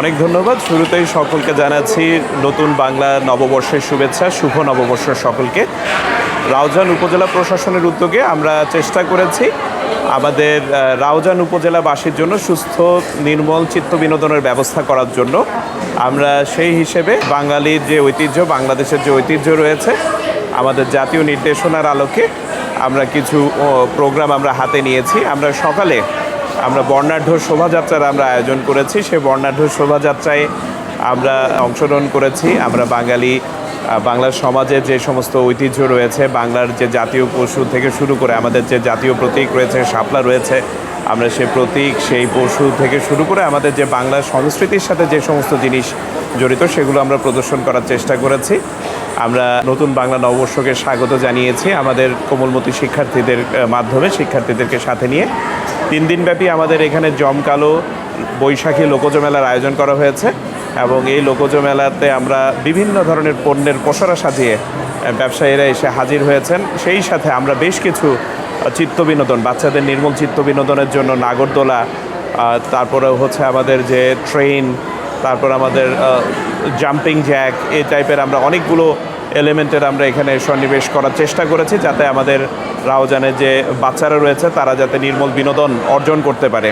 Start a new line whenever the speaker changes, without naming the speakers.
অনেক ধন্যবাদ। শুরুতেই সকলকে জানাচ্ছি নতুন বাংলা নববর্ষের শুভেচ্ছা, শুভ নববর্ষ সকলকে। রাউজান উপজেলা প্রশাসনের উদ্যোগে আমরা চেষ্টা করেছি আমাদের রাউজান উপজেলাবাসীর জন্য সুস্থ, নির্মল চিত্ত বিনোদনের ব্যবস্থা করার জন্য। আমরা সেই হিসেবে বাঙালির যে ঐতিহ্য, বাংলাদেশের যে ঐতিহ্য রয়েছে, আমাদের জাতীয় নির্দেশনার আলোকে আমরা কিছু প্রোগ্রাম আমরা হাতে নিয়েছি। আমরা সকালে আমরা বর্ণাঢ্য শোভাযাত্রার আমরা আয়োজন করেছি। সেই বর্ণাঢ্য শোভাযাত্রায় আমরা অংশগ্রহণ করেছি। আমরা বাঙালি বাংলার সমাজের যে সমস্ত ঐতিহ্য রয়েছে, বাংলার যে জাতীয় পশু থেকে শুরু করে আমাদের যে জাতীয় প্রতীক রয়েছে, শাপলা রয়েছে, আমরা সেই প্রতীক, সেই পশু থেকে শুরু করে আমাদের যে বাংলার সংস্কৃতির সাথে যে সমস্ত জিনিস জড়িত, সেগুলো আমরা প্রদর্শন করার চেষ্টা করেছি। আমরা নতুন বাংলা নববর্ষকে স্বাগত জানিয়েছি আমাদের কোমলমতি শিক্ষার্থীদের মাধ্যমে শিক্ষার্থীদেরকে সাথে নিয়ে। তিন দিনব্যাপী আমাদের এখানে জমকালো বৈশাখী লোকজ মেলার আয়োজন করা হয়েছে এবং এই লোকজ মেলাতে আমরা বিভিন্ন ধরনের পণ্যের পসরা সাজিয়ে ব্যবসায়ীরা এসে হাজির হয়েছেন। সেই সাথে আমরা বেশ কিছু চিত্ত বিনোদন, বাচ্চাদের নির্মল চিত্ত বিনোদনের জন্য নাগরদোলা তারপরে হচ্ছে আমাদের যে ট্রেন তারপর আমাদের জাম্পিং জ্যাক এই টাইপের আমরা অনেকগুলো এলিমেন্টের আমরা এখানে সন্নিবেশ করার চেষ্টা করেছি যাতে আমাদের রাওজানের যে বাচ্চারা রয়েছে তারা যাতে নির্মল বিনোদন অর্জন করতে পারে।